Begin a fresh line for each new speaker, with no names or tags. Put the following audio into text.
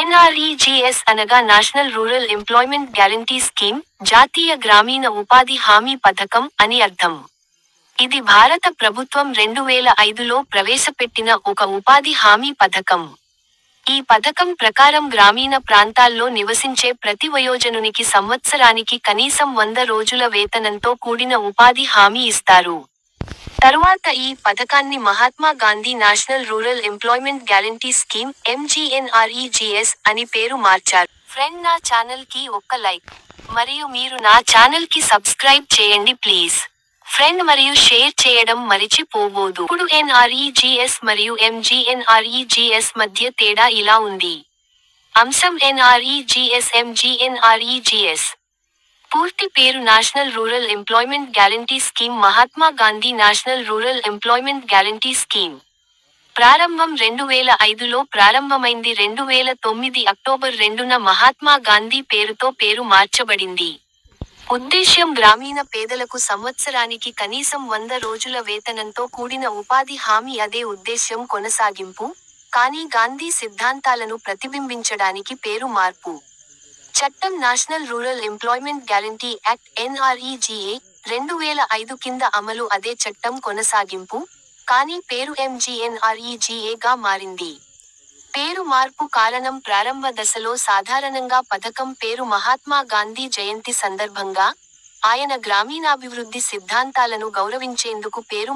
NREGS అనగా national rural employment guarantee scheme జాతీయ గ్రామీణ ఉపాధి హామీ పథకం అని అర్థం. ఇది భారత ప్రభుత్వం రెండు వేల ఐదులో ప్రవేశపెట్టిన ఒక ఉపాధి హామీ పథకం. ఈ పథకం ప్రకారం గ్రామీణ ప్రాంతాల్లో నివసించే ప్రతి వయోజనునికి సంవత్సరానికి కనీసం వంద రోజుల వేతనంతో కూడిన ఉపాధి హామీ ఇస్తారు. తరువాత ఈ పథకాన్ని Mahatma Gandhi national rural employment guarantee scheme MGNREGS అని పేరు మార్చారు. ఫ్రెండ్ నా ఛానల్కి ఒక్క లైక్. మరియు మీరు నా ఛానల్కి సబ్స్క్రైబ్ చేయండి ప్లీజ్. ఫ్రెండ్ మరియు షేర్ చేయడం మరిచిపోబోదు ఇప్పుడు ఎన్ఆర్ఈజీఎస్ మరియు ఎంజీఎన్ఆర్ఈజీఎస్ మధ్య తేడా ఇలా ఉంది. అంశం ఎన్ఆర్ఈజీఎస్ ఎంజీఎన్ఆర్ఈజీఎస్. పూర్తి పేరు national rural employment guarantee scheme Mahatma Gandhi national rural employment guarantee scheme. ప్రారంభం రెండు వేల ఐదులో ప్రారంభమైంది. రెండు వేల తొమ్మిది అక్టోబర్ రెండున మహాత్మా గాంధీ పేరుతో పేరు మార్చబడింది. ఉద్దేశ్యం గ్రామీణ పేదలకు సంవత్సరానికి కనీసం వంద రోజుల వేతనంతో కూడిన ఉపాధి హామీ అదే ఉద్దేశ్యం కొనసాగింపు. కానీ గాంధీ సిద్ధాంతాలను ప్రతిబింబించడానికి పేరు మార్పు. చట్టం national rural employment guarantee act NREGA రెండు వేల ఐదు కింద అమలు అదే చట్టం కొనసాగింపు కానీ పేరు ఎంజీఎన్ఆర్ఈజీఏ గా మారింది. పేరు మార్పు కారణం ప్రారంభ దశలో సాధారణంగా పథకం పేరు మహాత్మా గాంధీ జయంతి సందర్భంగా ఆయన గ్రామీణాభివృద్ధి సిద్ధాంతాలను గౌరవించేందుకు పేరు